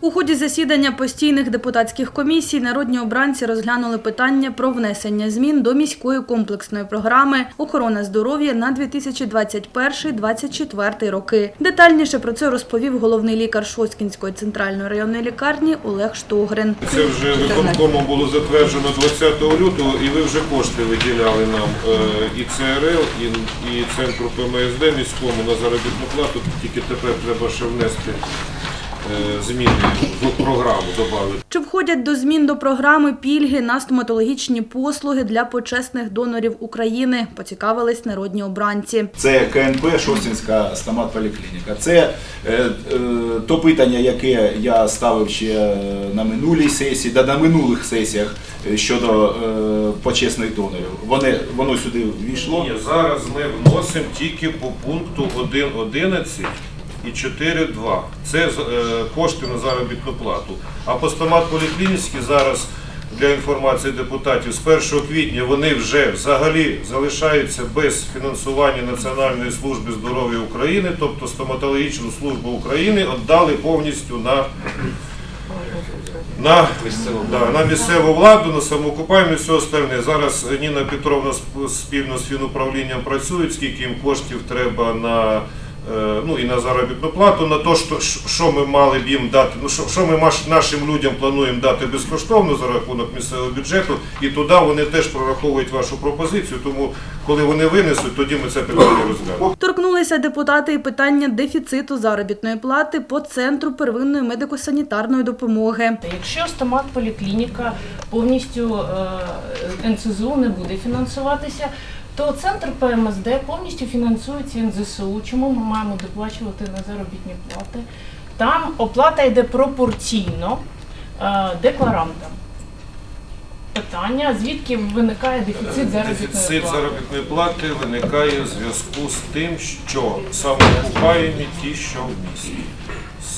У ході засідання постійних депутатських комісій народні обранці розглянули питання про внесення змін до міської комплексної програми Охорона здоров'я на 2021-2024 роки. Детальніше про це розповів головний лікар Шоскінської центральної районної лікарні Олег Штогрин. Це вже виконкомом було затверджено 20 лютого, і ви вже кошти виділяли нам е, і ЦРЛ, і, центру ПМСД міському на заробітну плату. Тільки тепер треба ще внести зміни в програму додати. Чи входять до змін до програми пільги на стоматологічні послуги для почесних донорів України? Поцікавились народні обранці. Це КНП Шостінська стоматполіклініка. Це е, е, то питання, яке я ставив ще е, на минулій сесії, да на минулих сесіях е, щодо е, почесних донорів. Вони, воно сюди ввійшло. Ні, зараз ми вносимо тільки по пункту 1.11 і 4.2. Це е, кошти на заробітну плату. А по стомат-поліклініці зараз для інформації депутатів з 1 квітня вони вже взагалі залишаються без фінансування Національної служби здоров'я України, тобто стоматологічну службу України віддали повністю на на, да, на місцеву владу, на самоокупаємо і все остальне. Зараз Ніна Петровна спільно з фінуправлінням працюють, скільки їм коштів треба на, ну, і на заробітну плату, на те, що, що ми мали б їм дати, ну, що, що ми маш- нашим людям плануємо дати безкоштовно за рахунок місцевого бюджету, і туди вони теж прораховують вашу пропозицію, тому коли вони винесуть, тоді ми це питання розглянемо. Торкнулися депутати і питання дефіциту заробітної плати по центру первинної медико-санітарної допомоги. Якщо стомат-поліклініка повністю е, НСЗУ не буде фінансуватися, то центр ПМСД повністю фінансується НЗСУ. Чому ми маємо доплачувати на заробітні плати? Там оплата йде пропорційно е, декларантам. Питання, звідки виникає дефіцит заробітної Дефіцит плати? заробітної плати виникає в зв'язку з тим, що самоокупаємі ті, що в місті.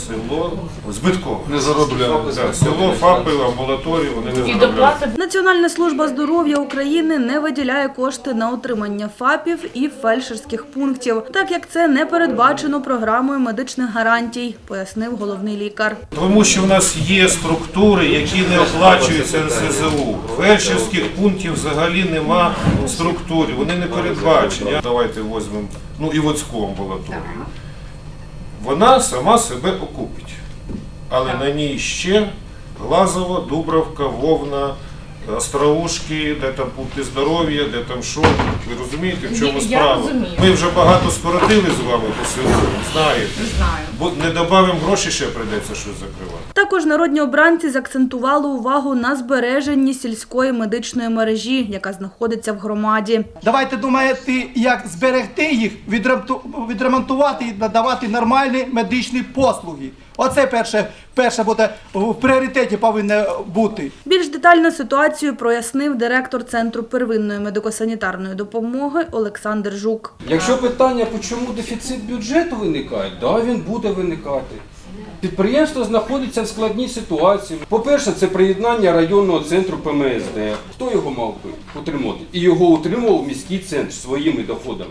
Село збиткове. Не заробляють. Да, село, ФАПи, амбулаторії, вони не заробляють. Національна служба здоров'я України не виділяє кошти на утримання ФАПів і фельдшерських пунктів, так як це не передбачено програмою медичних гарантій, пояснив головний лікар. Тому що в нас є структури, які не оплачуються НСЗУ. Фельдшерських пунктів взагалі нема в структурі, вони не передбачені. Давайте візьмемо, ну і Водську амбулаторію. Вона сама себе окупить. Але на ній ще Глазова, Дубравка, Вовна, Остроушки, де там пункти здоров'я, де там що. Ви розумієте, в чому справа? Ми вже багато скоротили з вами по селу, знаєте. знаю. Бо не додамо гроші, ще прийдеться щось закривати. Також народні обранці заакцентували увагу на збереженні сільської медичної мережі, яка знаходиться в громаді. Давайте думаєте, як зберегти їх, відремонту- відремонтувати і надавати нормальні медичні послуги. Оце перше, перше буде в пріоритеті повинно бути. Більш детально ситуацію прояснив директор центру первинної медико-санітарної допомоги Олександр Жук. Якщо питання, чому дефіцит бюджету виникає, да, він буде виникати. Підприємство знаходиться в складній ситуації. По-перше, це приєднання районного центру ПМСД. Хто його мав би утримувати? І його утримував міський центр своїми доходами.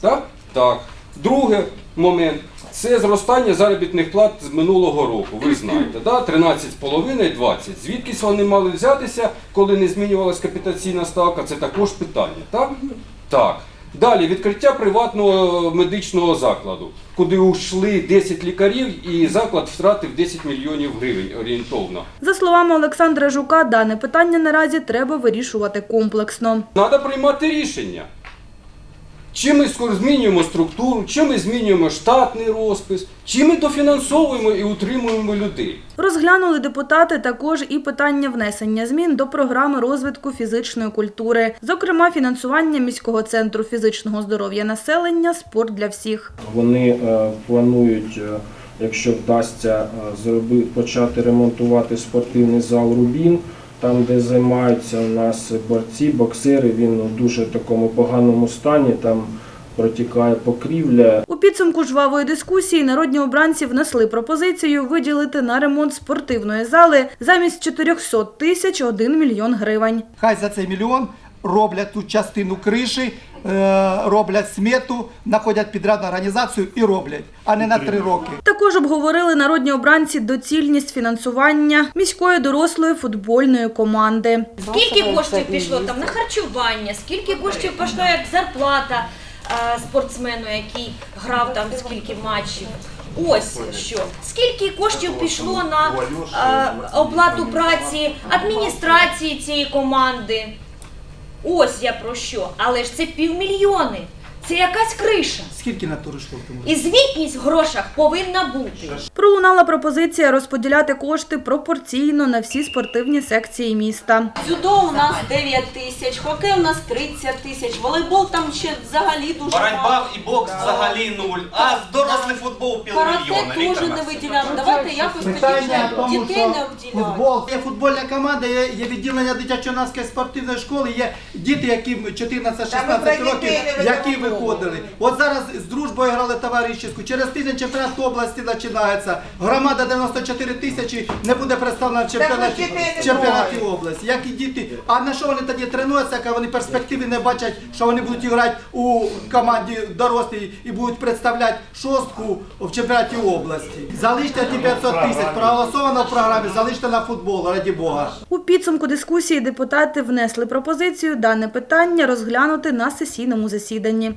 Так? Так. Другий момент це зростання заробітних плат з минулого року. Ви знаєте, да? 13,5 20. Звідкись вони мали взятися, коли не змінювалася капітаційна ставка, це також питання. Так? Так. Далі відкриття приватного медичного закладу, куди ушли 10 лікарів і заклад втратив 10 мільйонів гривень орієнтовно. За словами Олександра Жука, дане питання наразі треба вирішувати комплексно. Треба приймати рішення. Чи ми скоро змінюємо структуру, чи ми змінюємо штатний розпис, чи ми дофінансовуємо і утримуємо людей. Розглянули депутати також і питання внесення змін до програми розвитку фізичної культури, зокрема фінансування міського центру фізичного здоров'я населення Спорт для всіх. Вони е, планують, е, якщо вдасться, зроби, почати ремонтувати спортивний зал Рубін, там, де займаються у нас борці, боксери. Він у дуже такому поганому стані. Там протікає покрівля. У підсумку жвавої дискусії народні обранці внесли пропозицію виділити на ремонт спортивної зали замість 400 тисяч 1 мільйон гривень. Хай за цей мільйон роблять ту частину криші е, роблять смету, знаходять підрядну організацію і роблять, а не на три роки. Також обговорили народні обранці доцільність фінансування міської дорослої футбольної команди. Скільки коштів пішло там на харчування, скільки коштів пішло як зарплата е, спортсмену, який грав там скільки матчів. Ось що. Скільки коштів пішло на е, оплату праці адміністрації цієї команди. Ось я про що. Але ж це півмільйони. Це якась криша. Скільки на йшло? І звітність в грошах повинна бути. Пролунала пропозиція розподіляти кошти пропорційно на всі спортивні секції міста. Дзюдо у нас 9 тисяч, хокей у нас 30 тисяч, волейбол там ще взагалі дуже мало. Боротьба і бокс взагалі нуль, а дорослий футбол півмільйона. Карате Віктор теж не виділяли. Давайте якось тоді Питання в вже тому, дітей що не обділяли. футбол є футбольна команда, є, є відділення дитячо-юнацької спортивної школи, є діти, які 14-16 років, які виходили. От зараз з дружбою грали товаришівську. Через тиждень чемпіонат області починається. Громада 94 тисячі не буде представлена в чемпіонаті, в чемпіонаті області. Як і діти. А на що вони тоді тренуються, як вони перспективи не бачать, що вони будуть грати у команді дорослій і будуть представляти шостку в чемпіонаті області. Залиште ті 500 тисяч, проголосовано в програмі, залиште на футбол, раді Бога. У підсумку дискусії депутати внесли пропозицію дане питання розглянути на сесійному засіданні.